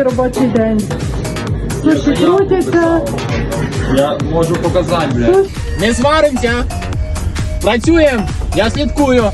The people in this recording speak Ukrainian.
перший робочий день. Суші крутяться. Я можу показати, блядь. Не сваримося. Працюємо. Я слідкую.